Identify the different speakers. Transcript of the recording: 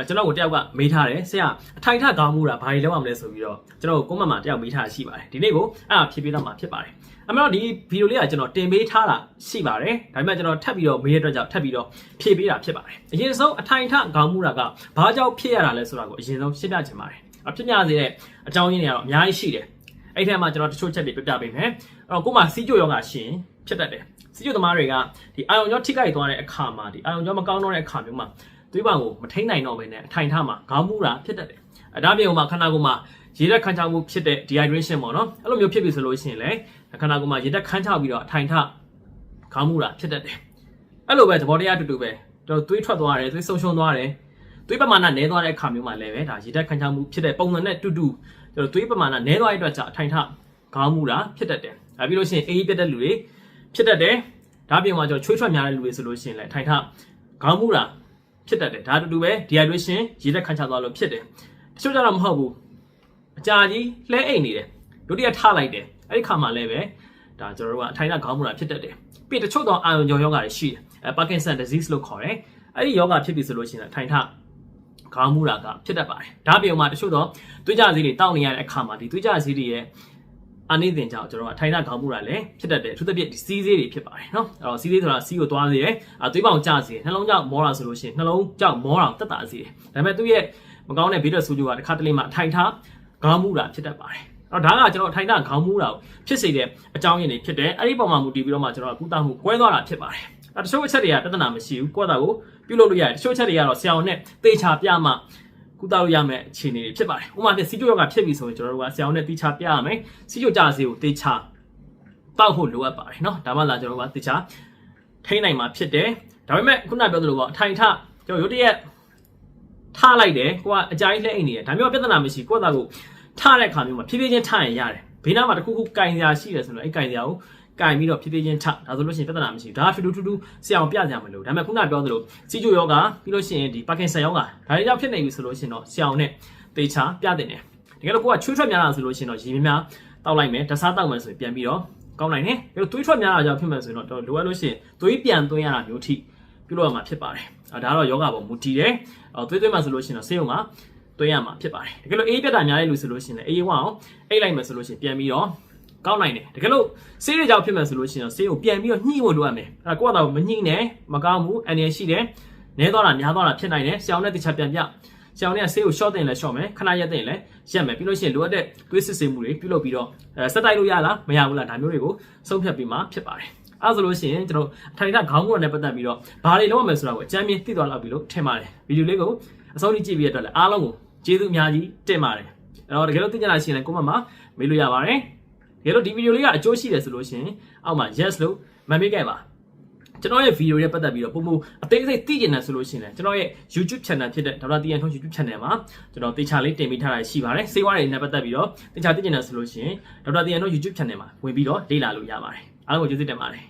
Speaker 1: အဲကျွန်တော်ကိုတယောက်ကမေးထားတယ်ဆရာအထိုင်ထခေါင်းမူတာဘာတွေလုပ်ရမလဲဆိုပြီးတော့ကျွန်တော်ကိုကွန်မန့်မှာတယောက်မေးထားတာရှိပါတယ်ဒီနေ့ကိုအဲ့ဒါဖြည့်ပေးတော့မှာဖြစ်ပါတယ်အမှန်တော့ဒီဗီဒီယိုလေးကကျွန်တော်တင်ပေးထားတာရှိပါတယ်ဒါပေမဲ့ကျွန်တော်ထပ်ပြီးတော့မေးရတဲ့အတွက်ကြောင့်ထပ်ပြီးတော့ဖြည့်ပေးတာဖြစ်ပါတယ်အရင်ဆုံးအထိုင်ထခေါင်းမူတာကဘာကြောင့်ဖြစ်ရတာလဲဆိုတာကိုအရင်ဆုံးရှင်းပြချင်ပါတယ်အဖြစ်များစေတဲ့အကြောင်းရင်းတွေကတော့အများကြီးရှိတယ်အဲ့ထဲမှာကျွန်တော်တချို့ချက်တွေပြပြပေးမယ်အဲ့တော့ကို့မှာစီးကြိုရောဂါရှင်ဖြစ်တတ်တယ်စီးကြိုသမားတွေကဒီအာယုံကြောထိခိုက်သွားတဲ့အခါမှာဒီအာယုံကြောမကောင်းတော့တဲ့အခါမျိုးမှာ သွေးပံကိုမထိန်နိုင်တော့ဘဲနဲ့အထိုင်ထမှာခေါင်းမူတာဖြစ်တတ်တယ်အဲဒါပြင်မှာခန္ဓာကိုယ်မှာရေဓာတ်ခန်းချမှုဖြစ်တဲ့ dehydration ပေါ့နော်အဲ့လိုမျိုးဖြစ်ပြီဆိုလို့ရှိရင်လေခန္ဓာကိုယ်မှာရေဓာတ်ခန်းချပြီးတော့အထိုင်ထခေါင်းမူတာဖြစ်တတ်တယ်အဲ့လိုပဲသဘောတရားတူတူပဲတော့သွေးထွက်သွားတယ်သွေးဆုံးရှုံးသွားတယ်သွေးပမာဏနည်းသွားတဲ့အခါမျိုးမှာလည်းပဲဒါရေဓာတ်ခန်းချမှုဖြစ်တဲ့ပုံစံနဲ့တူတူကျွန်တော်သွေးပမာဏနည်းသွားတဲ့အတွက်ကြောင့်အထိုင်ထခေါင်းမူတာဖြစ်တတ်တယ်အဲပြီးလို့ရှိရင်အေးပြတ်တဲ့လူတွေဖြစ်တတ်တယ်ဒါပြင်မှာကျွန်တော်ချွေးထွက်များတဲ့လူတွေဆိုလို့ရှိရင်လည်းအထိုင်ထခေါင်းမူတာ ဖြစ်တတ်တယ်ဒါတူတူပဲ dehydration ရေဓာတ်ခန်းချသွားလို့ဖြစ်တယ်တချို့ကြတော့မဟုတ်ဘူးအကြာကြီးလှဲအိတ်နေတယ်ဒုတိယထလိုက်တယ်အဲ့ဒီခါမှာလည်းပဲဒါကျွန်တော်တို့ကအထိုင်ထခေါင်းမူတာဖြစ်တတ်တယ်ပြီးတချို့တော့အာယုံကြောယောဂါတွေရှိတယ်အဲ Parkinson disease လို့ခေါ်တယ်အဲ့ဒီယောဂါဖြစ်ပြီဆိုလို့ရှိရင်အထိုင်ထခေါင်းမူတာကဖြစ်တတ်ပါတယ်ဒါပြင်မှာတချို့တော့သွေးကြဆေးတွေတောက်နေရတဲ့အခါမှာဒီသွေးကြဆေးတွေရဲ့ အနိသင်ကြောင့်ကျွန်တော်တို့အထိုင်ထခေါင်းမူတာလည်းဖြစ်တတ်တယ်အထူးသဖြင့်ဒီစီးဆေးတွေဖြစ်ပါတယ်နော်အဲ့တော့စီးဆေးဆိုတာစီးကိုသွားစေတယ်အသွေးပေါင်ကျစေတယ်နှလုံးကြောင့်မောတာဆိုလို့ရှိရင်နှလုံးကြောင့်မောတာတက်တာစေတယ်ဒါပေမဲ့သူ့ရဲ့မကောင်းတဲ့ဘေးထွက်ဆိုးကျိုးကတစ်ခါတလေမှအထိုင်ထခေါင်းမူတာဖြစ်တတ်ပါတယ်အဲ့တော့ဒါကကျွန်တော်အထိုင်ထခေါင်းမူတာကိုဖြစ်စေတဲ့အကြောင်းရင်းတွေဖြစ်တယ်အဲ့ဒီပုံမှာမူတည်ပြီးတော့မှကျွန်တော်ကကုသမှုကွဲသွားတာဖြစ်ပါတယ်အဲ့တချို့အချက်တွေကပြဿနာမရှိဘူးကိုယ့်တာကိုပြုလုပ်လို့ရတယ်တချို့အချက်တွေကတော့ဆရာဝန်နဲ့သေချာပြမှ ကုသလို့ရမယ့်အခြေအနေတွေဖြစ်ပါတယ်။ဥပမာပြစီကျိုးရောဂါဖြစ်ပြီဆိုရင်ကျွန်တော်တို့ကဆရာဝန်နဲ့တိချပြရမယ်။စီကျိုးကြဆေးကိုတိချတောက်ဖို့လိုအပ်ပါတယ်နော်။ဒါမှလာကျွန်တော်တို့ကတိချထိနိုင်မှာဖြစ်တယ်။ဒါပေမဲ့ခုနပြောသလိုပေါ့အထိုင်ထကျွန်တော်ရုတ်တရက်ထားလိုက်တယ်ကိုကအကြိုင်းလက်အိမ်နေတယ်ဒါမျိုးပြဿနာမရှိကိုကသာကိုထားတဲ့အခါမျိုးမှာဖြည်းဖြည်းချင်းထားရင်ရတယ်ဘေးနားမှာတခုခုကင်စရာရှိတယ်ဆိုတော့အဲ့ကင်စရာကို ကင်ပြီးတော့ဖြည်းဖြည်းချင်းထဒါဆိုလို့ရှိရင်ပြဿနာမရှိဘူးဒါကထူးထူးထူးထူးဆရာအောင်ပြကြမလို့ဒါပေမဲ့ခုနပြောသလိုစီကျိုယောဂပြီးလို့ရှိရင်ဒီပါကင်ဆန်ယောဂဒါတွေကြောင့်ဖြစ်နေပြီဆိုလို့ရှိရင်တော့ဆရာအောင်နဲ့သေချာပြတင်တယ်တကယ်လို့ကိုကချွေးထွက်များတာဆိုလို့ရှိရင်တော့ရေများများတောက်လိုက်မယ်တစားတောက်မယ်ဆိုရင်ပြန်ပြီးတော့ကောင်းနိုင်တယ်ဒါသွေးထွက်များတာကြောင့်ဖြစ်မယ်ဆိုရင်တော့လိုအပ်လို့ရှိရင်သွေးပြန်သွင်းရတာမျိုးထိပြုလုပ်ရမှာဖြစ်ပါတယ်အဲဒါတော့ယောဂပေါ်မူတည်တယ်အဲသွေးသွင်းမှဆိုလို့ရှိရင်တော့ဆေးရုံမှာသွင်းရမှာဖြစ်ပါတယ်တကယ်လို့အေးပြတ်တာများတဲ့လူဆိုလို့ရှိရင်လည်းအေးဝအောင်အိတ်လိုက်မယ်ဆိုလို့ရှိရင်ပြန်ပြီးတော့ ကောင်းနိုင်တယ်တကယ်လို့ဆေးရကြောင့်ဖြစ်မယ်ဆိုလို့ရှိရင်ဆေးကိုပြန်ပြီးတော့ညှိဖို့လိုအပ်မယ်အဲကိုကတော့မညှိနဲ့မကောင်းဘူးအန်ရရှိတယ်နဲသွားတာများသွားတာဖြစ်နိုင်တယ်ဆရာအောင်နဲ့တခြားပြန်ပြဆရာအောင်နဲ့ဆေးကို short တင်လဲ short မယ်ခဏရက်တင်လဲရက်မယ်ပြီးလို့ရှိရင်လိုအပ်တဲ့သွေးစစ်ဆေးမှုတွေပြုလုပ်ပြီးတော့အဲစက်တိုက်လို့ရလားမရဘူးလားဒါမျိုးတွေကိုဆုံးဖြတ်ပြီးမှဖြစ်ပါတယ်အဲဆိုလို့ရှိရင်ကျွန်တော်အထိုင်ထခေါင်းကုန်းနဲ့ပတ်သက်ပြီးတော့ဘာတွေလုပ်ရမလဲဆိုတာကိုအကြမ်းမြင်သိသွားလောက်ပြီလို့ထင်ပါတယ်ဗီဒီယိုလေးကိုအဆုံးထိကြည့်ပြီးရတဲ့အတွက်လည်းအားလုံးကိုကျေးဇူးအများကြီးတင်ပါတယ်အဲ့တော့တကယ်လို့သိကြတာရှိရင်လည်းကိုမမှာမေးလို့ရပါတယ် တကယ်လို့ဒီဗီဒီယိုလေးကအကျိုးရှိတယ်ဆိုလို့ရှိရင်အောက်မှာ yes လို့မှတ်မိခဲ့ပါကျွန်တော်ရဲ့ဗီဒီယိုရဲ့ပတ်သက်ပြီးတော့ပုံပုံအသေးစိတ်သိကျင်တယ်ဆိုလို့ရှိရင်လည်းကျွန်တော်ရဲ့ YouTube channel ဖြစ်တဲ့ဒေါက်တာတီယန်ထွန်း YouTube channel မှာကျွန်တော်တေချာလေးတင်ပေးထားတာရှိပါတယ်စေဝါတွေနဲ့ပတ်သက်ပြီးတော့တေချာသိကျင်တယ်ဆိုလို့ရှိရင်ဒေါက်တာတီယန်ထွန်း YouTube channel မှာဝင်ပြီးတော့လေ့လာလို့ရပါတယ်အားလုံးကိုကျေးဇူးတင်ပါတယ်